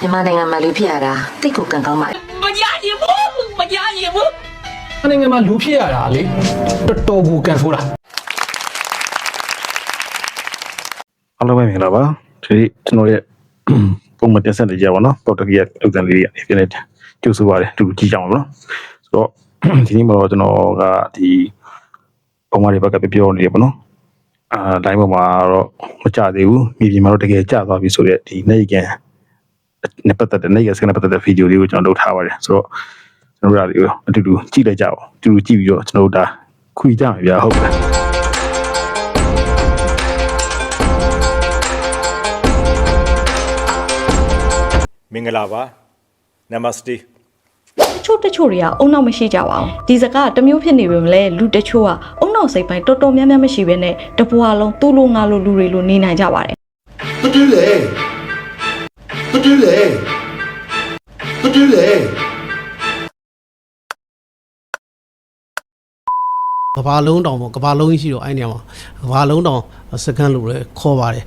မြန်မာနိုင်ငံမှာလူဖြစ်ရတာတိတ်ကိုကံကောင်းပါမရရင်ဘူးမရရင်ဘူး။နိုင်ငံမှာလူဖြစ်ရတာလေတော်တော်ကိုကန်ဆိုးတာအားလုံးပဲမင်္ဂလာပါဒီနေ့ကျွန်တော်ရဲ့ပုံမှန်တင်ဆက်နေကြပါတော့ပေါ်တူဂီးလုပ်တဲ့လေးတွေကနေပြန်ကြိုးဆိုပါတယ်တူကြည့်ကြအောင်နော်ဆိုတော့ဒီနေ့မှာတော့ကျွန်တော်ကဒီပုံမှန်တွေဘက်ကပြောနေရပါတော့အာတိုင်းပေါ်မှာတော့မကြသေးဘူးမြေပြင်မှာတော့တကယ်ကြသွားပြီဆိုတော့ဒီနေကန် နဲ့ပတ်သက်တဲ့ net gas နဲ့ပတ်သက်တဲ့ video လေးကိုကျွန်တော်လုပ်ထားပါတယ်ဆိုတော့ကျွန်တော်တို့ဒါတွေကိုအတူတူကြည့်လိုက်ကြအောင်အတူတူကြည့်ပြီးတော့ကျွန်တော်တို့ဒါခွေကြမယ်ဗျာဟုတ်လားမင်္ဂလာပါနမစတေတချို့တချို့တွေကအုံနောက်မရှိကြပါဘူးဒီစကားတမျိုးဖြစ်နေပြီမလဲလူတချို့ကအုံနောက်စိတ်ပိုင်းတော်တော်များများမရှိဘဲနဲ့တပွားလုံးသူ့လိုငါလိုလူတွေလိုနေနိုင်ကြပါတယ်မတွေ့လေ ပတူးလေပတူးလေကဘာလုံးတောင်ပေါ့ကဘာလုံးကြီးရှိတော့အဲ့နေရာမှာကဘာလုံးတောင်စကန်လို့လည်းခေါ်ပါတယ်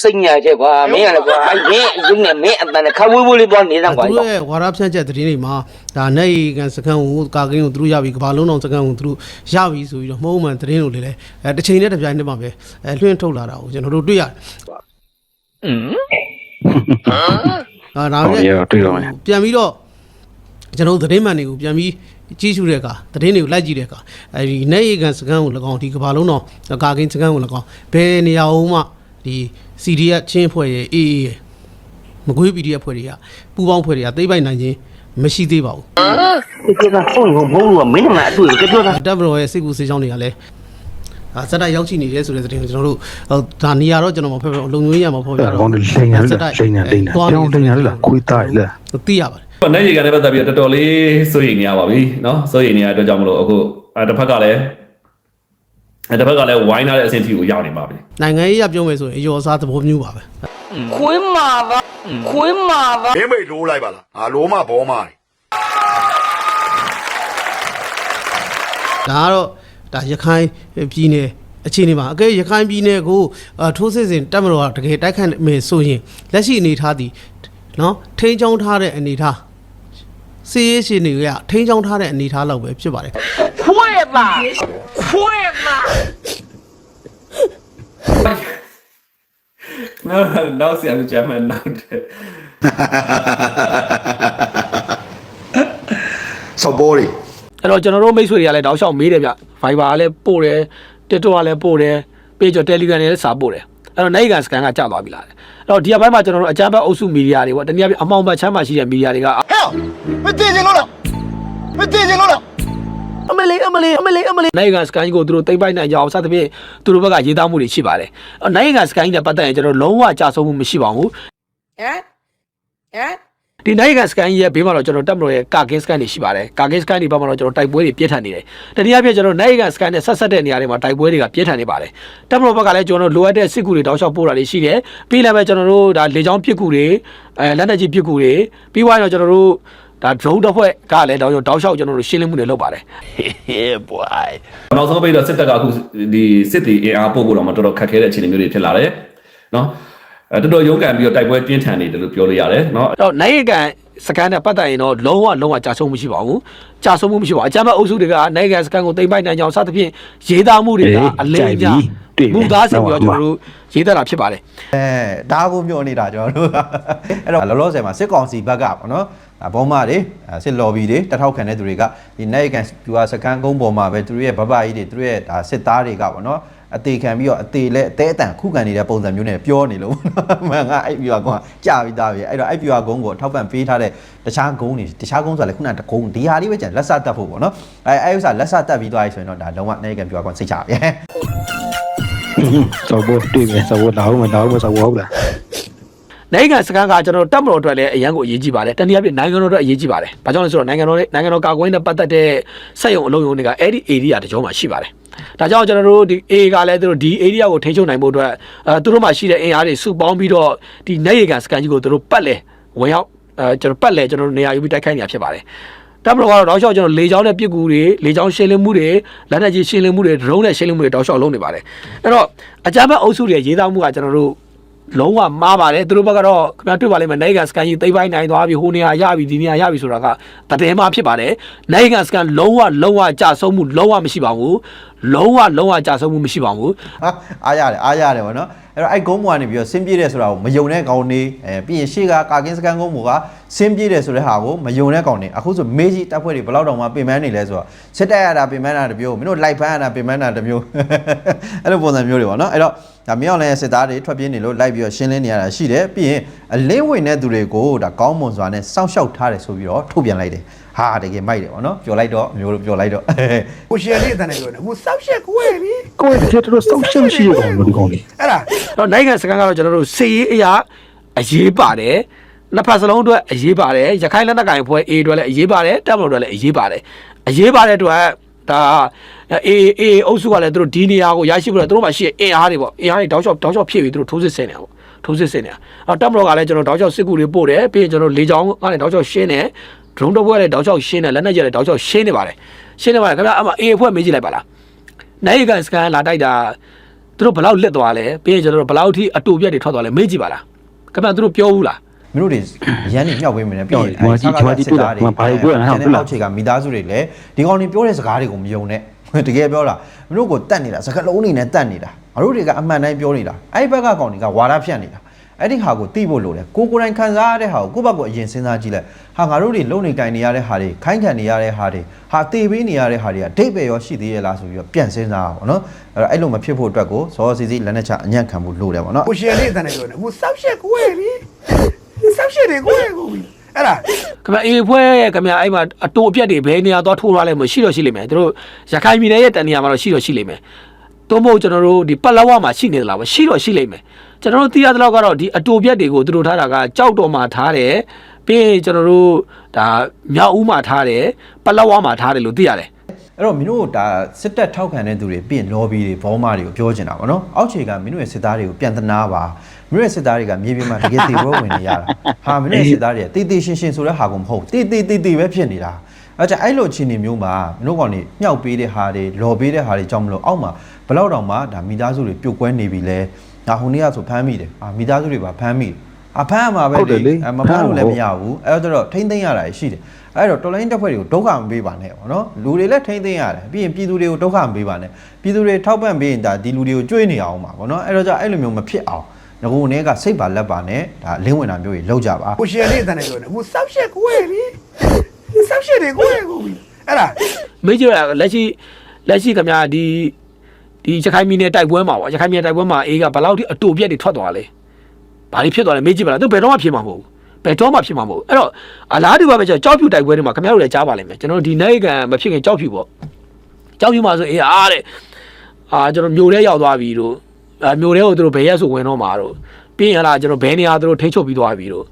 စိတ်ညာချက်ကွာမင်းကလည်းကွာအဲ့မင်းရုံနဲ့မင်းအတန်နဲ့ခဝေးဝေးလေးပေါ်နေတာကွာသူတို့ရဲ့ဝါရဖြန့်ချက်သတင်းတွေမှာဒါနဲ့ကန်စကန်ကိုကာကင်းကိုသူတို့ရပြီကဘာလုံးတော်စကန်ကိုသူတို့ရပြီဆိုပြီးတော့မဟုတ်မှန်သတင်းတွေလည်းအဲတစ်ချိန်နဲ့တစ်ပြိုင်တည်းမှာပဲအဲလွှင့်ထုတ်လာတာကိုကျွန်တော်တို့တွေ့ရတယ်ဟွန်း ဟုတ်နဲ့ရတွေ့တော့မယ်ပြန်ပြီးတော့ကျွန်တော်တို့သတင်းမှန်တွေကိုပြန်ပြီးကြည့်ရှုတဲ့အခါသတင်းတွေကိုလိုက်ကြည့်တဲ့အခါအဲဒီနေရီကန်စကန်ကို၎င်းဒီကဘာလုံးတော့ကာကင်းစကန်ကို၎င်းဘယ်နေရာဦးမှဒီ CDF ချင်းဖွဲ့ရဲ့ AA ရဲ့မကွေး PDF ဖွဲ့တွေကပူပေါင်းဖွဲ့တွေကသိမ့်ပိုက်နိုင်ခြင်းမရှိသေးပါဘူးဒီကဖုန်းကိုဘုံလို့မင်းကအတွေ့ကိုပြောတာတပ်မတော်ရဲ့စိတ်ကူစေချောင်းတွေကလည်း အာစက်တိုက်ရောက်ရှိနေတယ်ဆိုတဲ့သတင်းကိုကျွန်တော်တို့ဟိုဒါနေရာတော့ကျွန်တော်မဖက်ဖက်လုံငွေရမှာပေါ့ဗျာ အဲ့ဒါကောင်းတယ်လိန်ရလားလိန်ရလိန်ရကြောင်းလိန်ရလားခွေးသားရလား သိရပါတယ် ။နိုင်ရီကန်နဲ့ပတ်သက်ပြီးတော့တော်တော်လေးစိုးရိမ်နေရပါပြီเนาะစိုးရိမ်နေရတဲ့အတွက်ကြောင့်မလို့အခုအဲတစ်ဖက်ကလည်းအဲတစ်ဖက်ကလည်းဝိုင်းထားတဲ့အဆင့်ထိကိုရောက်နေပါပြီ နိုင်ငံရေးရပြောမယ်ဆိုရင်အယောအစားသဘောမျိုးပါပဲ ခွင်းမာပါခွင်းမာပါ မင်းမိတ်လိုးလိုက်ပါလားငါလိုမဘောမနေ ဒါကတော့ ဒါရခိုင်ပြည်နယ်အခြေအနေမှာအကဲရခိုင်ပြည်နယ်ကိုအာထိုးစစ်စဉ်တပ်မတော်ကတကယ်တိုက်ခိုက်မယ်ဆိုရင်လက်ရှိအနေအထားဒီနော်ထိန်းချောင်းထားတဲ့အနေအထားစီးရေးရှင်တွေကထိန်းချောင်းထားတဲ့အနေအထားလောက်ပဲဖြစ်ပါတယ်ခွဲပါခွဲပါ။နော်နောက်ဆရာဂျမန်နောက်တယ်စော်ဘောတွေအဲ့တော့ကျွန်တော်တို့မိတ်ဆွေတွေကလည်းတောက်လျှောက်မေးတယ်ဗျ Viber ကလည်းပို့တယ် TikTok ကလည်းပို့တယ် page ကျော် Telegram တွေလည်းစာပို့တယ်အဲ့တော့နိုင်ကန်စကန်ကကြာသွားပြီလားအဲ့တော့ဒီအပိုင်းမှာကျွန်တော်တို့အကြမ်းဖက်အုပ်စုမီဒီယာတွေပေါ့တနည်းအားဖြင့်အမောင်ဘတ်ချမ်းမှာရှိတဲ့မီဒီယာတွေကဟဲ့မသိချင်လို့လားမသိချင်လို့လားအမလေးအမလေးအမလေးအမလေးနိုင်ကန်စကန်ကိုသူတို့တိမ့်ပိုက်နိုင်ကြအောင်စသဖြင့်သူတို့ဘက်ကရေးသားမှုတွေရှိပါတယ်အဲ့နိုင်ကန်စကန်နဲ့ပတ်သက်ရင်ကျွန်တော်လုံးဝကြာဆုံးမှုမရှိပါဘူးဟမ်ဟမ် ဒီနိုင်ကန်စကန်ရဲ့ဘေးမှာတော့ကျွန်တော်တက်မလို့ရဲ့ကာကင်းစကန်တွေရှိပါတယ်ကာကင်းစကန်တွေဘက်မှာတော့ကျွန်တော်တိုက်ပွဲတွေပြင်းထန်နေတယ်တနည်းအားဖြင့်ကျွန်တော်နိုင်ကန်စကန်နဲ့ဆက်ဆက်တဲ့နေရာတွေမှာတိုက်ပွဲတွေကပြင်းထန်နေပါတယ်တက်မလို့ဘက်ကလည်းကျွန်တော်လိုအပ်တဲ့စစ်ကူတွေတောက်လျှောက်ပို့တာတွေရှိတယ်ပြီးလည်းပဲကျွန်တော်တို့ဒါလေကြောင်းပစ်ကူတွေအဲလက်နက်ကြီးပစ်ကူတွေပြီးသွားရင်တော့ကျွန်တော်တို့ဒါ drone တစ်ဖွဲ့ကလည်းတောက်လျှောက်တောက်လျှောက်ကျွန်တော်တို့ရှင်းလင်းမှုတွေလုပ်ပါတယ်။နောက်ဆုံးပိတ်တော့စစ်တပ်ကအခုဒီစစ်တီအင်အားပို့ဖို့တော့မတော်တော်ခက်ခဲတဲ့အခြေအနေမျိုးတွေဖြစ်လာတယ်။နော်အဲ တော်တော်ရုန်းကန်ပြီးတော့တိုက်ပွဲပြင်းထန်နေတယ်လို့ပြောလို့ရတယ်เนาะ အဲ့တော့နိုင်ကန်စကန်နဲ့ပတ်သက်ရင်တော့လုံးဝလုံးဝကြာဆုံးမှုရှိပါဘူးကြာဆုံးမှုမရှိပါဘူးအကြမ်းဖက်အုပ်စုတွေကနိုင်ကန်စကန်ကိုတိမ့်ပိုက်နိုင်ကြအောင်စသဖြင့်ရေးသားမှုတွေကအလေးအမြမူသားစီပြီးတော့ကျွန်တော်တို့ရေးသားတာဖြစ်ပါတယ် အဲဒါကိုမျှော်နေတာကျွန်တော်တို့ကအဲ့တော့လောလောဆယ်မှာစစ်ကောင်စီဘက်ကပေါ့နော်အဘောမတွေအဲစစ်လော်ဘီတွေတထောက်ခံတဲ့သူတွေကဒီနိုင်ကန်ပြူဟာစကန်ကုန်းပေါ်မှာပဲသူတို့ရဲ့ဘဘကြီးတွေသူတို့ရဲ့ဒါစစ်သားတွေကပေါ့နော် အသေးခံပြီးတော့အသေးလဲအသေးအတန်ခုခံနေတဲ့ပုံစံမျိုးနဲ့ပြောနေလို့ပေါ့နော်မှန်ကအဲ့ပြူဟာကုန်းကကြာပြီးသားပြီအဲ့တော့အဲ့ပြူဟာကုန်းကိုထောက်ပံ့ပေးထားတဲ့တခြားကုန်းတွေတခြားကုန်းဆိုတာလည်းခုနကကုန်းဒီဟာလေးပဲကြံလက်စတက်ဖို့ပေါ့နော်အဲအဲ့ဥစ္စာလက်စတက်ပြီးသွားပြီဆိုရင်တော့ဒါလုံးဝနိုင်ကန်ပြူဟာကုန်းစိတ်ချပြီစောဘောတွေ့မယ်စောဘောလာအောင်မလာအောင်စောဘောဟုတ်လား နိုင်ငံစကန်ကကျွန်တော်တပ်မတော်အတွက်လည်းအရန်ကိုအရေးကြီးပါတယ်တနည်းအားဖြင့်နိုင်ငံတော်အတွက်အရေးကြီးပါတယ်ဘာကြောင့်လဲဆိုတော့နိုင်ငံတော်နဲ့နိုင်ငံတော်ကာကွယ်ရေးနဲ့ပတ်သက်တဲ့စက်ရုံအလုံးရုံတွေကအဲ့ဒီ area တကြောမှာရှိပါတယ်ဒါကြောင့်ကျွန်တော်တို့ဒီ A ကလည်းသူတို့ဒီ area ကိုထိန်းချုပ်နိုင်ဖို့အတွက်အဲသူတို့မှာရှိတဲ့အင်အားတွေစုပေါင်းပြီးတော့ဒီနေရီကန်စကန်ကြီးကိုသူတို့ပတ်လဲဝင်ရောက်အဲကျွန်တော်ပတ်လဲကျွန်တော်တို့နေရာယူပြီးတိုက်ခိုက်နေတာဖြစ်ပါတယ်တပ်မတော်ကတော့တောက်လျှောက်ကျွန်တော်လေချောင်းနဲ့ပြစ်ကူတွေလေချောင်းရှင်းလင်းမှုတွေလက်နက်ကြီးရှင်းလင်းမှုတွေဒရုန်းနဲ့ရှင်းလင်းမှုတွေတောက်လျှောက်လုပ်နေပါတယ်အဲ့တော့အကြမ်းဖက်အုပ်စုတွေရေးသားမှုကကျွန်တော်တို့ လုံးဝမှားပါတယ်သူတို့ဘက်ကတော့ခင်ဗျားတွေ့ပါလိမ့်မယ်နိုင်ငံစကန်ကြီးသိမ်းပိုင်းနိုင်သွားပြီဟိုနေရာရပြီဒီနေရာရပြီဆိုတာကတည်မှာဖြစ်ပါတယ်နိုင်ငံစကန်လုံးဝလုံးဝကြဆုံးမှုလုံးဝမရှိပါဘူးလုံးဝလုံးဝကြဆုံးမှုမရှိပါဘူးဟာအားရတယ်အားရတယ်ဗောနော်အဲ့တော့အဲ့ဂုံးမွာနေပြီးတော့ဆင်းပြေးတယ်ဆိုတာကိုမယုံတဲ့ကောင်နေအဲပြီးရင်ရှေ့ကကာကင်းစကန်ဂုံးမူကဆင်းပြေးတယ်ဆိုတဲ့ဟာကိုမယုံတဲ့ကောင်နေအခုဆိုမေးကြီးတပ်ဖွဲ့တွေဘယ်လောက်တောင်မှပြင်ပန်းနေလဲဆိုတော့စစ်တပ်ရတာပြင်ပန်းတာတစ်မျိုးမင်းတို့လိုက်ဖမ်းရတာပြင်ပန်းတာတစ်မျိုးအဲ့လိုပုံစံမျိုးတွေဗောနော်အဲ့တော့ ဒါမြောက်လဲစစ်သားတွေထွက်ပြေးနေလို့လိုက်ပြီးတော့ရှင်းလင်းနေရတာရှိတယ်ပြီးရင်အလင်းဝင်တဲ့သူတွေကိုဒါကောင်းမွန်စွာနဲ့စောင့်ရှောက်ထားတယ်ဆိုပြီးတော့ထုတ်ပြန်လိုက်တယ်ဟာတကယ်မိုက်တယ်ဗောနော်ပြောလိုက်တော့အမျိုးတို့ပြောလိုက်တော့ကိုရှင်လေးအတန်းနဲ့ပြောနေဟိုစောက်ရှက်ကိုယ်လေကိုယ်တကယ်တော်စောင့်ရှောက်ရှိရကောင်လို့ဒီကောင်လေးအဲ့ဒါတော့နိုင်ငံစကန်ကတော့ကျွန်တော်တို့စေရေးအရာအရေးပါတယ်နှစ်ဖက်စလုံးအတွက်အရေးပါတယ်ရခိုင်လက်နက်ကိုင်အဖွဲ့ A အတွက်လည်းအရေးပါတယ်တပ်မတော်အတွက်လည်းအရေးပါတယ်အရေးပါတဲ့အတွက် ဒါအေးအေးအုပ်စုကလည်းသူတို့ဒီနေရာကိုရရှိဖို့လည်းသူတို့မှရှိအင်အားတွေပေါ့အင်အားတွေတောက်လျှောက်တောက်လျှောက်ဖြည့်ပြီးသူတို့ထိုးစစ်ဆင်နေတာပေါ့ထိုးစစ်ဆင်နေတာအော်တပ်မတော်ကလည်းကျွန်တော်တောက်လျှောက်စစ်ကူတွေပို့တယ်ပြီးရင်ကျွန်တော်လေကြောင်းကနေတောက်လျှောက်ရှင်းတယ် drone တော့ဘွဲလည်းတောက်လျှောက်ရှင်းတယ်လက်နက်ကျလည်းတောက်လျှောက်ရှင်းနေပါတယ်ရှင်းနေပါတယ်ခင်ဗျာအမအေးအဖွဲ့မေးကြည့်လိုက်ပါလားနိုင်ကန်စကန်လာတိုက်တာသူတို့ဘယ်လောက်လက်သွားလဲပြီးရင်ကျွန်တော်တို့ဘယ်လောက်ထိအတူပြတ်တွေထွက်သွားလဲမေးကြည့်ပါလားခင်ဗျာသူတို့ပြောဘူးလား မင်းတို့တွေရန်နေမြောက်ပေးမယ်နဲ့ပြီးရင်ဒီမှာကြည့်ဒီမှာကြည့်တွေ့တာဒီမှာဘာတွေတွေ့ရလဲဟုတ်လားအောက်ခြေကမိသားစုတွေလည်းဒီကောင်တွေပြောတဲ့စကားတွေကိုမယုံနဲ့တကယ်ပြောတာမင်းတို့ကိုတတ်နေတာစကားလုံးနေနဲ့တတ်နေတာငါတို့တွေကအမှန်တိုင်းပြောနေတာအဲ့ဒီဘက်ကကောင်တွေကဝါဒဖြန့်နေတာအဲ့ဒီဟာကိုသိဖို့လိုတယ်ကိုကိုယ်တိုင်ခံစားရတဲ့ဟာကိုကိုယ့်ဘက်ကိုအရင်စဉ်းစားကြည့်လိုက်ဟာငါတို့တွေလုံနေကင်နေရတဲ့ဟာတွေခိုင်းခံနေရတဲ့ဟာတွေဟာတေပေးနေရတဲ့ဟာတွေကအတိတ်ပဲရောရှိသေးရဲ့လားဆိုပြီးတော့ပြန်စဉ်းစားပါဘောနော်အဲ့တော့အဲ့လိုမဖြစ်ဖို့အတွက်ကိုစောစီစီလက်နဲ့ချအညံ့ခံဖို့လိုတယ်ဗောနော်ကိုရှင်လေးအတန်းနဲ့ပြောနေဟိုစောက်ရှက်ကိုယ် လေစောက်ရှက်တွေကိုယ်ကိုအဲ့ဒါခင်ဗျာအေးဖွဲ့ရဲ့ခင်ဗျာအဲ့မှာအတူအပြတ်တွေဘယ်နေရာသွားထိုးထားလဲမရှိတော့ရှိလိမ့်မယ်သူတို့ရခိုင်ပြည်နယ်ရဲ့တန်နေရာမှာတော့ရှိတော့ရှိလိမ့်မယ်သို့မဟုတ်ကျွန်တော်တို့ဒီပလက်ဝမှာရှိနေသလားပဲရှိတော့ရှိလိမ့်မယ်ကျွန်တော်တို့သိရသလောက်ကတော့ဒီအတူပြတ်တွေကိုသူတို့ထားတာကကြောက်တော်မှာထားတယ်ပြီးရင်ကျွန်တော်တို့ဒါမြောက်ဦးမှာထားတယ်ပလက်ဝမှာထားတယ်လို့သိရတယ်အဲ့တော့မင်းတို့ဒါစစ်တပ်ထောက်ခံတဲ့သူတွေပြင် lobby တွေဘောမာတွေကိုပြောချင်တာဗောနော်အောက်ခြေကမင်းတို့ရဲ့စစ်သားတွေကိုပြန်သနာပါ မင်းတို့ရဲ့စစ်သားတွေကမြေပြင်မှာတကယ်တေပွဲဝင်နေရတာဟာမင်းတို့ရဲ့စစ်သားတွေကတေးတေးရှင်းရှင်းဆိုတဲ့ဟာကိုမဟုတ်တေးတေးတေးတေးပဲဖြစ်နေတာအဲ့ကြအဲ့လိုအခြေအနေမျိုးမှာမင်းတို့ကောင်တွေမြှောက်ပေးတဲ့ဟာတွေလော်ပေးတဲ့ဟာတွေကြောင့်မလို့အောက်မှာဘယ်တော့တောင်မှဒါမိသားစုတွေပြုတ်ကွဲနေပြီလဲငါဟိုနေ့ကဆိုဖမ်းမိတယ်အာမိသားစုတွေပါဖမ်းမိတယ်အဖမ်းရမှာပဲဟုတ်တယ်လေအဲမဖမ်းလို့လည်းမရဘူးအဲ့တော့ထိမ့်သိမ့်ရတာရှိတယ်အဲ့တော့တော်လိုင်းတက်ဖွဲ့တွေကိုဒုက္ခမပေးပါနဲ့ပေါ့နော်လူတွေလည်းထိမ့်သိမ့်ရတယ်ပြီးရင်ပြည်သူတွေကိုဒုက္ခမပေးပါနဲ့ပြည်သူတွေထောက်ပံ့ပေးရင်ဒါဒီလူတွေကိုကြွေးနေအောင်ပါပေါ့နော်အဲ့တော့じゃအဲ့လိုမျိုးမဖြစ်အောင် ငကုန်းတွေကစိတ်ပါလက်ပါနဲ့ဒါလင်းဝင်တာမျိုးကြီးလောက်ကြပါကိုရှင်လေးအတန်းနဲ့ပြောနေဟိုစောက်ရှက်ကိုယ်လေစောက်ရှက်တွေကိုယ်ကိုအဲ့ဒါမေးကြည့်ရလက်ရှိလက်ရှိခင်ဗျာဒီဒီရခိုင်ပြည်နယ်တိုက်ပွဲမှာပေါ့ရခိုင်ပြည်နယ်တိုက်ပွဲမှာအေးကဘယ်လောက်ထိအတူပြတ်တွေထွက်သွားလဲဘာတွေဖြစ်သွားလဲမေးကြည့်ပါလားသူဘယ်တော့မှဖြစ်မှာမဟုတ်ဘူးဘယ်တော့မှဖြစ်မှာမဟုတ်ဘူးအဲ့တော့အလားတူပါပဲကျွန်တော်ကြောက်ဖြူတိုက်ပွဲတွေမှာခင်ဗျားတို့လည်းကြားပါလိမ့်မယ်ကျွန်တော်တို့ဒီနိုင်ကန်မဖြစ်ခင်ကြောက်ဖြူပေါ့ကြောက်ဖြူမှာဆိုအေးအားတဲ့အာကျွန်တော်မြို့ထဲရောက်သွားပြီတို့အာ မြို့ထဲကိုသူတို့ဘယ်ရက်ဆိုဝင်တော့မှာတို့ပြီးရင်ဟလာကျွန်တော်ဘယ်နေရာသူတို့ထိချုပ်ပြီးသွားပြီတို့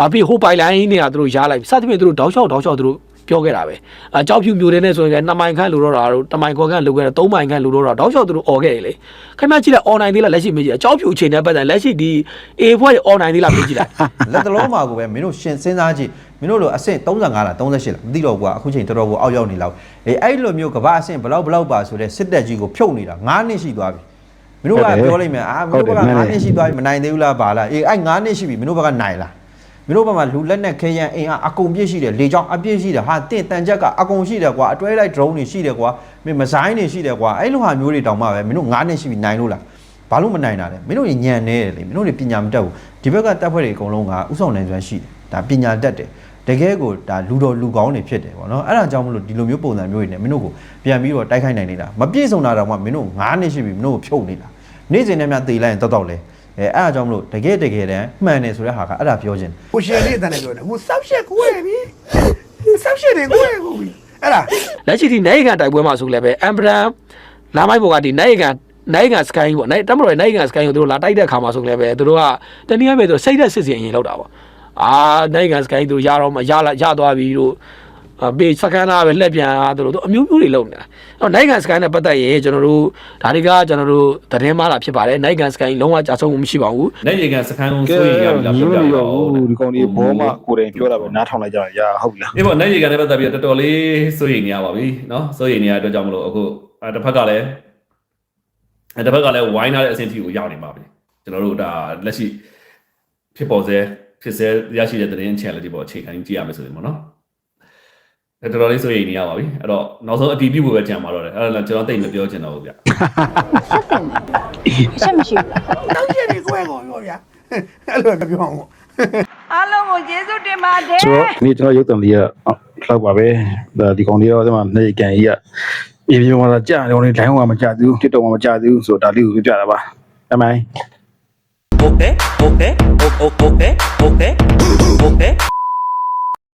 အာပြီးဟိုပိုင်လိုင်းနေရာသူတို့ရားလိုက်စသဖြင့်သူတို့တောက်လျှောက်တောက်လျှောက်သူတို့ပြောခဲ့တာပဲအကြောက်ဖြူမျိုးတွေနဲ့ဆိုရင်က2မိုင်ခန့်လိုတော့တာတို့1မိုင်ခွက်ခန့်လိုခဲ့တာ3မိုင်ခန့်လိုတော့တာတောက်လျှောက်သူတို့អော်ခဲ့တယ်လေခင်ဗျားကြည့်လိုက် online သေးလားလက်ရှိမေးကြည့်အကြောက်ဖြူအချိန်နဲ့ပတ်သက်လက်ရှိဒီ A ဖွဲ့ရဲ့ online သေးလားမေးကြည့်လိုက်လက်တလုံးမှာကိုပဲမင်းတို့ရှင်စဉ်းစားကြည့်မင်းတို့လိုအဆင့်35လား38လားမသိတော့ဘူးကွာအခုချိန်တော်တော်ကိုအောက်ရောက်နေလောက်အေးအဲ့လိုမျိုးကဘာအဆင့်ဘလောက်ဘလောက်ပါဆိုတဲ့စစ်တပ်ကြီးကိုဖြုတ်နေတာ9နှစ်ရှိသွားပြီ မင်းတို့ကပြောလိုက်မယ်အာမင်းတို့က9နှစ်ရှိသွားပြီမနိုင်သေးဘူးလားပါလားအေးအဲ့9နှစ်ရှိပြီမင်းတို့ဘက်ကနိုင်လားမင်းတို့ဘက်မှာလူလက်နဲ့ခဲရန်အင်အားအကုန်ပြည့်ရှိတယ်လေကြောင်းအပြည့်ရှိတယ်ဟာတင့်တန်ချက်ကအကုန်ရှိတယ်ကွာအတွဲလိုက် drone တွေရှိတယ်ကွာမင်းမဇိုင်းတွေရှိတယ်ကွာအဲ့လိုဟာမျိုးတွေတောင်မှပဲမင်းတို့9နှစ်ရှိပြီနိုင်လို့လားဘာလို့မနိုင်တာလဲမင်းတို့ညံနေတယ်လေမင်းတို့တွေပညာမတတ်ဘူးဒီဘက်ကတပ်ဖွဲ့တွေအကုန်လုံးကဥဆောင်နိုင်စွမ်းရှိတယ်ဒါပညာတတ်တယ် တကယ်ကိုဒါလူတော်လူကောင်းတွေဖြစ်တယ်ပေါ့နော်အဲ့ဒါကြောင့်မလို့ဒီလိုမျိုးပုံစံမျိုးတွေနဲ့မင်းတို့ကိုပြန်ပြီးတော့တိုက်ခိုက်နိုင်နေတာမပြည့်စုံတာတော့မှမင်းတို့9နှစ်ရှိပြီမင်းတို့ကိုဖြုတ်နေတာနေ့စဉ်နဲ့များတေးလိုက်ရင်တောက်တောက်လဲအဲအဲ့ဒါကြောင့်မလို့တကယ်တကယ်တမ်းမှန်တယ်ဆိုတဲ့ဟာကအဲ့ဒါပြောခြင်းကိုရှင်လေးအတန်းနဲ့ပြောနေဟိုစောက်ရှက်ကိုယ်လေစောက်ရှက်တွေကိုယ်ကိုအဲ့ဒါလက်ရှိဒီနိုင်ကန်တိုက်ပွဲမှာဆိုလည်းပဲအမ်ဘရန်လာမိုက်ဘော်ကဒီနိုင်ကန်နိုင်ကန်စကိုင်းပေါ့နိုင်တမတော်နိုင်ကန်စကိုင်းကိုသူတို့လာတိုက်တဲ့ခါမှာဆိုလည်းပဲသူတို့ကတနည်းအားဖြင့်သူစိတ်သက်စစ်စင်အရင်လောက်တာပေါ့ အာနိုင်ကန်စကိုင်းသူရတော့မရလာရသွားပြီတို့အပေးစကန်လာပဲလက်ပြန်အားသူတို့သူအမျိုးမျိုးတွေလုပ်နေတာအဲ့တော့နိုင်ကန်စကိုင်းနဲ့ပတ်သက်ရင်ကျွန်တော်တို့ဒါတွေကကျွန်တော်တို့သတင်းမှားတာဖြစ်ပါတယ်နိုင်ကန်စကိုင်းလုံးဝကြာဆုံးမှုမရှိပါဘူး နိုင်ရေကန်စခန်းကို ကဲ စိုးရိမ်ရပြီလား မ ပြောပြ လို့ ပါ ရော ဦး ဒီကောင်လေးဘောမကိုယ်တိုင်ပြောတာပဲနားထောင်လိုက်ကြရဟုတ်ပြီလား ဒီပေါ့နိုင်ရေကန်နဲ့ပတ်သက်ပြီးတော့တော်တော်လေးစိုးရိမ်နေရပါပြီเนาะစိုးရိမ်နေရတဲ့အတွက်ကြောင့်မလို့အခုအဲတစ်ဖက်ကလည်းအဲတစ်ဖက်ကလည်းဝိုင်းထားတဲ့အဆင့်ထိကိုရောက်နေပါပြီ ကျွန်တော်တို့ဒါလက်ရှိဖြစ်ပေါ်စေ ဖြစ်စေရရှိတဲ့သတင်း channel တွေပေါ်အခြေခံကြည့်ရမယ်ဆိုရင်ပေါ့နော်အဲ့တော်တော်လေးစိုးရိမ်နေရပါပြီအဲ့တော့နောက်ဆုံးအတီးပြုဖို့ပဲကြံပါတော့တယ်အဲ့ဒါကျွန်တော်တိတ်မပြောချင်တော့ဘူးဗျရှက်မရှိဘူးတောင်းချက်တွေကိုယ်ကိုပြောဗျာအဲ့လိုပဲပြောအောင်အားလုံးကိုကျေးဇူးတင်ပါတယ်ဆိုတော့ဒီကျွန်တော်ရုပ်တံလေးကလောက်ပါပဲဒါဒီကောင်လေးတော့ဒီမှာနေကန်ကြီးကအေးပြေမှာကြာတယ်ကောင်လေး line ဟောမှာမကြာသေးဘူး TikTok မှာမကြာသေးဘူးဆိုတော့ဒါလေးကိုပြပြတာပါအမိုင်း 오페 오페 오오오페 오페 오페